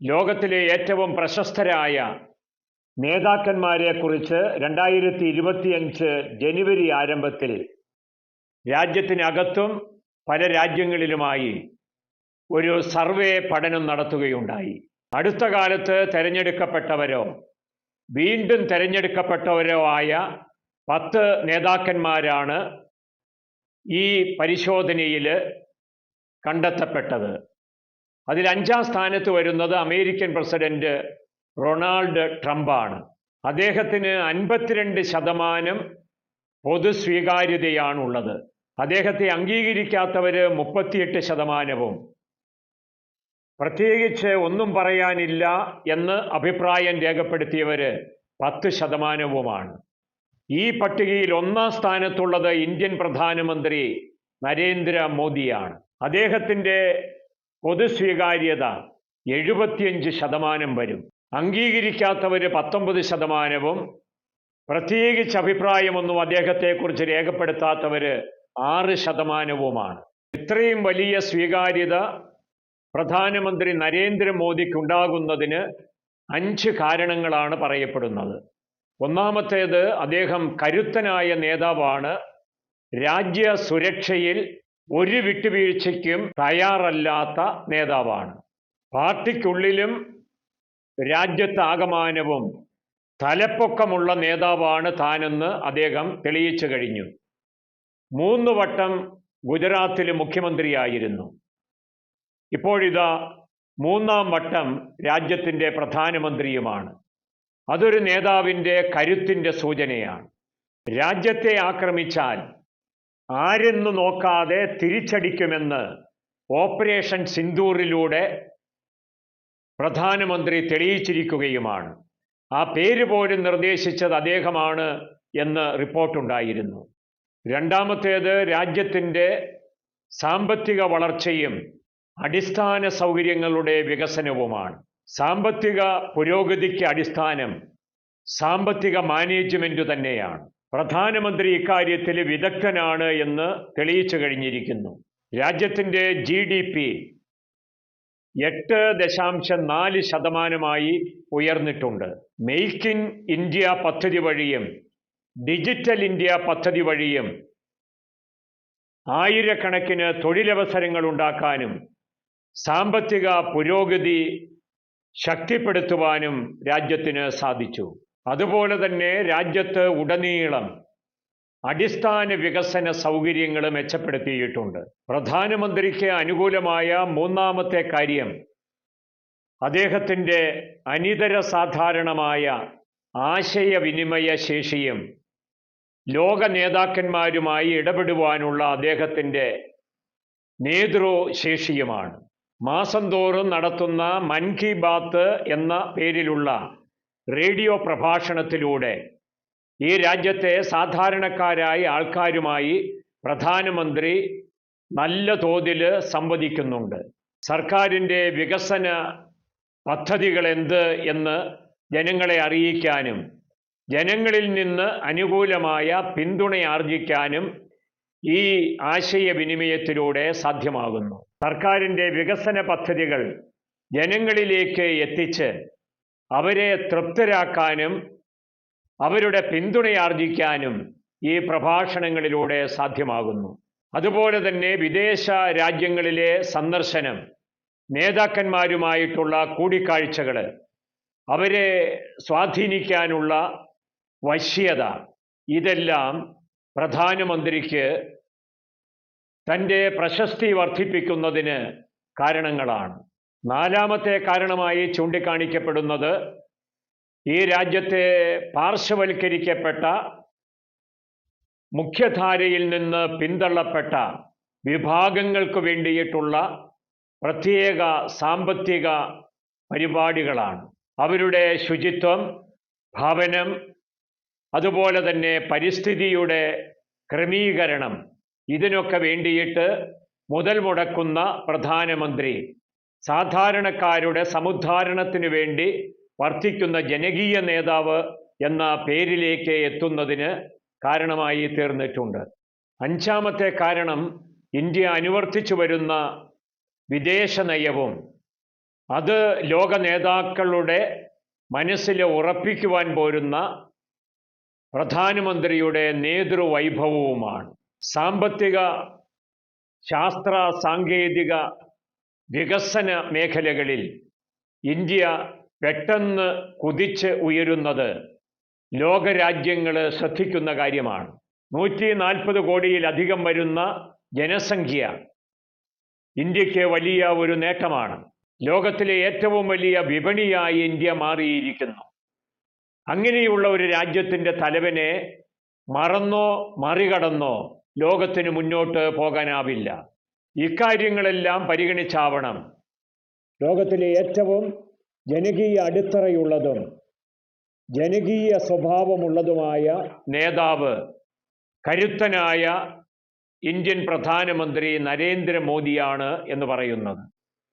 ലോകത്തിലെ ഏറ്റവും പ്രശസ്തരായ നേതാക്കന്മാരെക്കുറിച്ച് രണ്ടായിരത്തി ഇരുപത്തിയഞ്ച് ജനുവരി ആരംഭത്തിൽ രാജ്യത്തിനകത്തും പല രാജ്യങ്ങളിലുമായി ഒരു സർവേ പഠനം നടത്തുകയുണ്ടായി. അടുത്ത കാലത്ത് തിരഞ്ഞെടുക്കപ്പെട്ടവരോ വീണ്ടും തിരഞ്ഞെടുക്കപ്പെട്ടവരോ ആയ പത്ത് നേതാക്കന്മാരാണ് ഈ പരിശോധനയിൽ കണ്ടെത്തപ്പെട്ടത്. അതിൽ അഞ്ചാം സ്ഥാനത്ത് വരുന്നത് അമേരിക്കൻ പ്രസിഡന്റ് റൊണാൾഡ് ട്രംപാണ്. അദ്ദേഹത്തിന് അൻപത്തിരണ്ട് ശതമാനം പൊതു സ്വീകാര്യതയാണുള്ളത്. അദ്ദേഹത്തെ അംഗീകരിക്കാത്തവര് മുപ്പത്തിയെട്ട് ശതമാനവും. പ്രത്യേകിച്ച് ഒന്നും പറയാനില്ല എന്ന് അഭിപ്രായം രേഖപ്പെടുത്തിയവര് പത്ത് ശതമാനവുമാണ്. ഈ പട്ടികയിൽ ഒന്നാം സ്ഥാനത്തുള്ളത് ഇന്ത്യൻ പ്രധാനമന്ത്രി നരേന്ദ്ര മോദിയാണ്. അദ്ദേഹത്തിന്റെ പൊതുസ്വീകാര്യത എഴുപത്തിയഞ്ച് ശതമാനം വരും. അംഗീകരിക്കാത്തവര് പത്തൊമ്പത് ശതമാനവും. പ്രത്യേകിച്ച് അഭിപ്രായമൊന്നും അദ്ദേഹത്തെക്കുറിച്ച് രേഖപ്പെടുത്താത്തവര് ആറ് ശതമാനവുമാണ്. ഇത്രയും വലിയ സ്വീകാര്യത പ്രധാനമന്ത്രി നരേന്ദ്രമോദിക്കുണ്ടാകുന്നതിന് അഞ്ച് കാരണങ്ങളാണ് പറയപ്പെടുന്നത്. ഒന്നാമത്തേത് അദ്ദേഹം കരുത്തനായ നേതാവാണ്. രാജ്യ സുരക്ഷയിൽ ഒരു വിട്ടുവീഴ്ചയ്ക്കും തയ്യാറല്ലാത്ത നേതാവാണ്. പാർട്ടിക്കുള്ളിലും രാജ്യത്താകമാനവും തലപ്പൊക്കമുള്ള നേതാവാണ് താനെന്ന് അദ്ദേഹം തെളിയിച്ചു കഴിഞ്ഞു. മൂന്ന് വട്ടം ഗുജറാത്തിൽ മുഖ്യമന്ത്രിയായിരുന്നു. ഇപ്പോഴിതാ മൂന്നാം വട്ടം രാജ്യത്തിന്റെ പ്രധാനമന്ത്രിയുമാണ്. അതൊരു നേതാവിന്റെ കരുത്തിന്റെ സൂചനയാണ്. രാജ്യത്തെ ആക്രമിച്ചാൽ ആരെന്നു നോക്കാതെ തിരിച്ചടിക്കുമെന്ന് ഓപ്പറേഷൻ സിന്ദൂറിലൂടെ പ്രധാനമന്ത്രി തെളിയിച്ചിരിക്കുകയുമാണ്. ആ പേര് പോലും നിർദ്ദേശിച്ചത് അദ്ദേഹമാണ് എന്ന് റിപ്പോർട്ടുണ്ടായിരുന്നു. രണ്ടാമത്തേത് രാജ്യത്തിന്റെ സാമ്പത്തിക വളർച്ചയും അടിസ്ഥാന സൗകര്യങ്ങളുടെ വികസനവുമാണ്. സാമ്പത്തിക പുരോഗതിക്ക് അടിസ്ഥാനം സാമ്പത്തിക മാനേജ്മെന്റ് തന്നെയാണ്. പ്രധാനമന്ത്രി ഇക്കാര്യത്തിൽ വിദഗ്ധനാണ് എന്ന് തെളിയിച്ചു കഴിഞ്ഞിരിക്കുന്നു. രാജ്യത്തിന്റെ ജി ഡി പി എട്ട് ദശാംശം നാല് ശതമാനമായി ഉയർന്നിട്ടുണ്ട്. മെയ്ക്ക് ഇൻ ഇന്ത്യ പദ്ധതി വഴിയും ഡിജിറ്റൽ ഇന്ത്യ പദ്ധതി വഴിയും ആയിരക്കണക്കിന് തൊഴിലവസരങ്ങൾ ഉണ്ടാക്കാനും സാമ്പത്തിക പുരോഗതി ശക്തിപ്പെടുത്തുവാനും രാജ്യത്തിന് സാധിച്ചു. അതുപോലെ തന്നെ രാജ്യത്ത് ഉടനീളം അടിസ്ഥാന വികസന സൗകര്യങ്ങൾ മെച്ചപ്പെടുത്തിയിട്ടുണ്ട്. പ്രധാനമന്ത്രിക്ക് അനുകൂലമായ മൂന്നാമത്തെ കാര്യം അദ്ദേഹത്തിന്റെ അനിതര സാധാരണമായ ആശയവിനിമയ ശേഷിയും ലോക നേതാക്കന്മാരുമായി ഇടപെടുവാനുള്ള അദ്ദേഹത്തിന്റെ നേതൃശേഷിയുമാണ്. മാസം തോറും നടത്തുന്ന മൻ കി ബാത്ത് എന്ന പേരിലുള്ള റേഡിയോ പ്രഭാഷണത്തിലൂടെ ഈ രാജ്യത്തെ സാധാരണക്കാരായ ആൾക്കാരുമായി പ്രധാനമന്ത്രി നല്ല തോതിൽ സംവദിക്കുന്നുണ്ട്. സർക്കാരിന്റെ വികസന പദ്ധതികൾ എന്ത് എന്ന് ജനങ്ങളെ അറിയിക്കാനും ജനങ്ങളിൽ നിന്ന് അനുകൂലമായ പിന്തുണ ആർജിക്കാനും ഈ ആശയവിനിമയത്തിലൂടെ സാധ്യമാകുന്നു. സർക്കാരിന്റെ വികസന പദ്ധതികൾ ജനങ്ങളിലേക്ക് എത്തിച്ച് അവരെ തൃപ്തരാക്കാനും അവരുടെ പിന്തുണയാർജിക്കാനും ഈ പ്രഭാഷണങ്ങളിലൂടെ സാധ്യമാകുന്നു. അതുപോലെ തന്നെ വിദേശ രാജ്യങ്ങളിലെ സന്ദർശനം നേതാക്കന്മാരുമായിട്ടുള്ള കൂടിക്കാഴ്ചകൾ അവരെ സ്വാധീനിക്കാനുള്ള വശ്യത ഇതെല്ലാം പ്രധാനമന്ത്രിക്ക് തന്റെ പ്രശസ്തി വർദ്ധിപ്പിക്കുന്നതിന് കാരണങ്ങളാണ്. നാലാമത്തെ കാരണമായി ചൂണ്ടിക്കാണിക്കപ്പെടുന്നത് ഈ രാജ്യത്തെ പാർശ്വവൽക്കരിക്കപ്പെട്ട മുഖ്യധാരയിൽ നിന്ന് പിന്തള്ളപ്പെട്ട വിഭാഗങ്ങൾക്ക് വേണ്ടിയിട്ടുള്ള പ്രത്യേക സാമ്പത്തിക പരിപാടികളാണ്. അവരുടെ ശുചിത്വം ഭവനം അതുപോലെ തന്നെ പരിസ്ഥിതിയുടെ ക്രമീകരണം ഇതിനൊക്കെ വേണ്ടിയിട്ട് മുതൽ മുടക്കുന്ന പ്രധാനമന്ത്രി സാധാരണക്കാരുടെ സമുദ്ധാരണത്തിനു വേണ്ടി വർദ്ധിക്കുന്ന ജനകീയ നേതാവ് എന്ന പേരിലേക്ക് എത്തുന്നതിന് കാരണമായി തീർന്നിട്ടുണ്ട്. അഞ്ചാമത്തെ കാരണം ഇന്ത്യ അനുവർത്തിച്ചു വരുന്ന വിദേശ നയവും. അത് ലോക നേതാക്കളുടെ മനസ്സിൽ ഉറപ്പിക്കുവാൻ പോരുന്ന പ്രധാനമന്ത്രിയുടെ നേതൃവൈഭവവുമാണ്. സാമ്പത്തിക ശാസ്ത്ര സാങ്കേതിക വികസന മേഖലകളിൽ ഇന്ത്യ പെട്ടെന്ന് കുതിച്ച് ഉയരുന്നത് ലോകരാജ്യങ്ങൾ ശ്രദ്ധിക്കുന്ന കാര്യമാണ്. നൂറ്റി നാൽപ്പത് കോടിയിലധികം വരുന്ന ജനസംഖ്യ ഇന്ത്യയ്ക്ക് വലിയ ഒരു നേട്ടമാണ്. ലോകത്തിലെ ഏറ്റവും വലിയ വിപണിയായി ഇന്ത്യ മാറിയിരിക്കുന്നു. അങ്ങനെയുള്ള ഒരു രാജ്യത്തിന്റെ തലവനെ മറന്നോ മറികടന്നോ ലോകത്തിന് മുന്നോട്ട് പോകാനാവില്ല. ഇക്കാര്യങ്ങളെല്ലാം പരിഗണിച്ചാവണം. ലോകത്തിലെ ഏറ്റവും ജനകീയ അടിത്തറയുള്ളതും ജനകീയ സ്വഭാവമുള്ളതുമായ നേതാവ് കരുത്തനായ ഇന്ത്യൻ പ്രധാനമന്ത്രി നരേന്ദ്രമോദിയാണ് എന്ന് പറയുന്നത്.